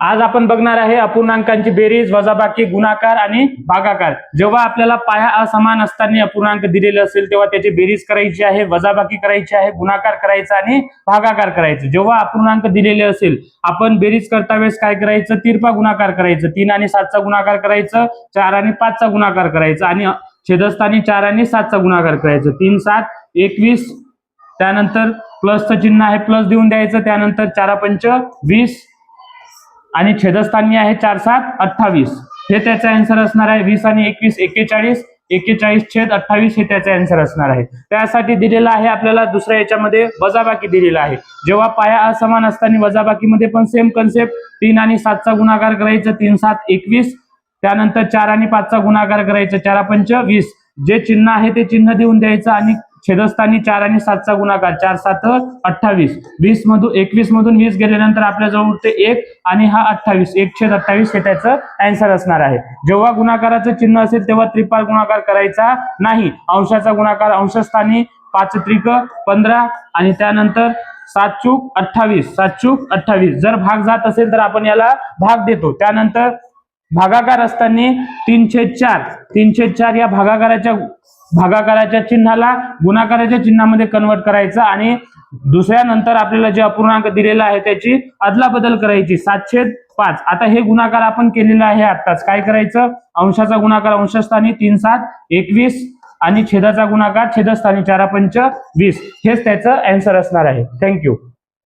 आज आपण बघणार आहे अपूर्णांकांची बेरीज वजाबाकी गुणाकार आणि भागाकार. जेव्हा आपल्याला पाया असमान असताना अपूर्णांक दिलेले असेल तेव्हा त्याची बेरीज करायची आहे वजाबाकी करायची आहे गुणाकार करायचा आणि भागाकार करायचा. जेव्हा अपूर्णांक दिलेले असेल आपण बेरीज करता वेळेस काय करायचं? तिरपा गुणाकार करायचं. तीन आणि सातचा गुणाकार करायचं चार आणि पाचचा गुणाकार करायचा आणि छेदस्थानी चार आणि सातचा गुणाकार करायचं. तीन सात एकवीस त्यानंतर प्लसचं चिन्ह आहे प्लस देऊन द्यायचं. त्यानंतर चारा पंच वीस आणि छेदस्थानी आहे चार सात अठ्ठावीस. हे त्याचा आन्सर असणार आहे वीस आणि एकवीस एक्केचाळीस. एक्केचाळीस छेद अठ्ठावीस हे त्याचा आन्सर असणार आहे. त्यासाठी दिलेला आहे आपल्याला दुसऱ्या याच्यामध्ये वजाबाकी दिलेला आहे. जेव्हा पाया असमान असताना वजाबाकीमध्ये पण सेम कन्सेप्ट तीन आणि सातचा गुणाकार करायचं तीन सात एकवीस. त्यानंतर चार आणि पाचचा गुणाकार करायचा चारा पंच वीस. जे चिन्ह आहे ते चिन्ह देऊन द्यायचं आणि छेदस्थानी चार आणि सातचा गुणाकार चार सात अठ्ठावीस. वीस मधून एकवीस मधून वीस गेल्यानंतर आपल्या जवळ उरते एक आणि हा अठ्ठावीस. एक छेद अठ्ठावीस हे त्याचं अँसर असणार आहे. जेव्हा गुणाकाराचं चिन्ह असेल तेव्हा त्रिपाल गुणाकार करायचा नाही. अंशाचा गुणाकार अंशस्थानी पाच त्रिक पंधरा आणि त्यानंतर सात चूक अठ्ठावीस. सात चूक अठ्ठावीस. जर भाग जात असेल तर आपण याला भाग देतो. त्यानंतर भागाकार असताना तीन छेद चार. तीनशे चार या भागाकाराच्या भागाकाराच्या चिन्हाला गुणाकाराच्या चिन्हामध्ये कन्वर्ट करायचं आणि दुसऱ्या नंतर आपल्याला जे अपूर्णांक दिलेला आहे त्याची अदलाबदल करायची. सातशे पाच. आता हे गुणाकार आपण केलेला आहे आत्ताच. काय करायचं? अंशाचा गुणाकार अंशस्थानी तीन सात एकवीस आणि छेदाचा गुणाकार छेदस्थानी चारा पंच वीस. हेच त्याचं अँसर असणार आहे. थँक्यू